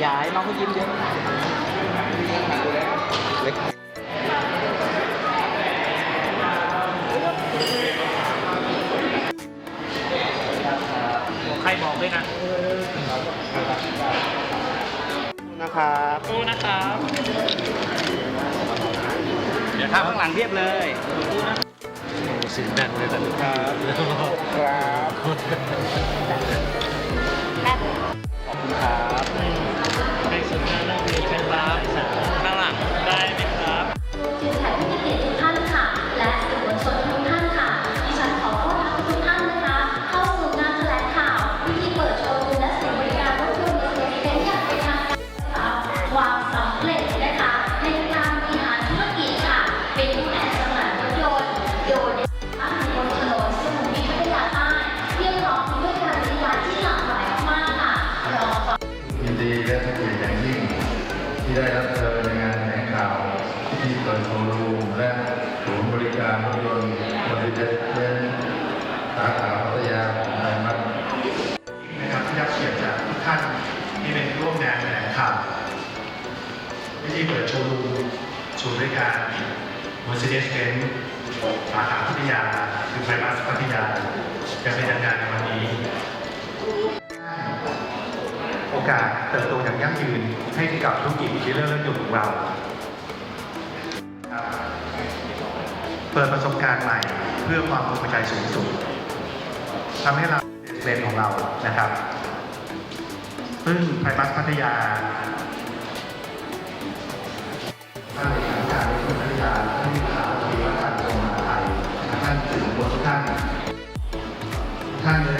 อย่าให้น้องเขายิ้มเยอะเล็กใครบอกด้วยนะนะครับสู้นะครับเดี๋ยวครับข้างหลังเรียบเลยสินแบ่งเลยกันครับครับขอบคุณครับ ที่ได้รับเชิญในงานแถลงข่าวที่เปิดโชว์รูมและศูนย์บริการรถยนต์บริเวณเป็นสาขาพัทยาของไทยมัดนะครับที่รับเกียรติจากทุกท่านที่เป็นร่วมงานแถลงข่าวพิธีเปิดโชว์รูมศูนย์บริการ Mercedes-Benz สาขาพัทยาคือไฟบัสพัทยาจะเป็นงารในวันนี้ อกาสเติบโตอย่างยั่งยืนให้กับธุรกิจดีลเลอร์รถยนต์ของเรา เปิดประสบการณ์ใหม่เพื่อความภูมิใจสูงสุดทำให้เราเป็นของเรานะครับซึ่งไพบัสพัทยาท่านเลขาธิการรถยนต์พัทยาท่านขาธีวัฒน์โรงมหาไทยท่านสื่อมวลชนทุกท่านท่าน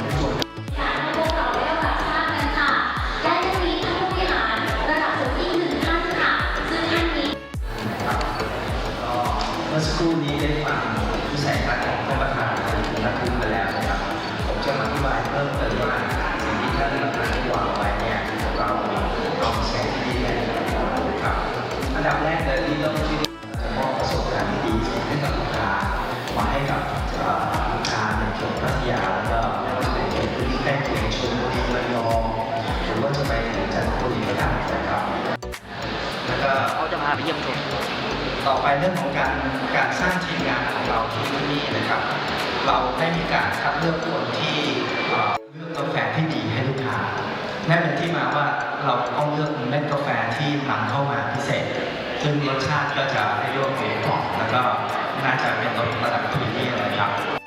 ต่อไปเรื่องของการการสร้างทีมงานของเราที่นี่นะครับ เราได้มีการคัดเลือกคนที่เลือกกาแฟที่ดีให้ลูกค้านั่นเป็นที่มาว่าเราต้องเลือกเม็ดกาแฟที่นำเข้ามาพิเศษ ซึ่งรสชาติก็จะให้เรียกว่าเกรดหอมแล้วก็น่าจะเป็นระดับพรีเมียมนะครับ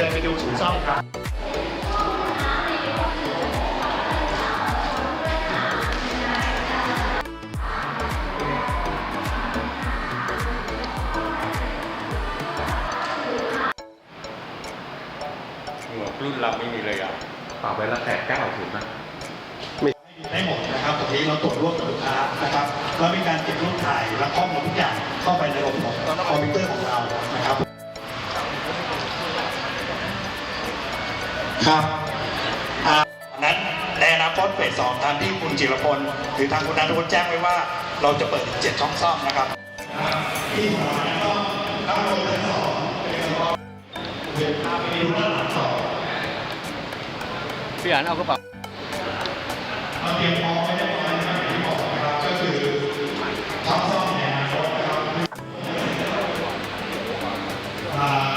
ชิญเชิญไปดูศูนย์ซ่อมครับรุ่นเราไม่มีเลยอะฝากไว้ละแปดเก้าถึงนะได้หมดนะครับตรงนี้เราตรวจร่วมกับลูกค้านะครับแล้วมีการเก็บรูปถ่ายและข้อมูลทุกอย่างเข้าไปในระบบคอมพิวเตอร์ของเรานะครับ ครับนั้นในอนาคตเฟสสองทางที่คุณจิรพลหรือทางคุณนันทวุฒิแจ้งไว้ว่า เราจะเปิดเจ็ดช่องซ่อมนะครับที่สองต้องนักเรียนสองเป็นสองเด็กอาเมรุนสองพี่อ่นเอากระเป๋าเราเตรียมพร้อมไว้ได้อยนะครับที่บอกนะครับก็คือช่องซ่อมในอนาคตนะครับอ่า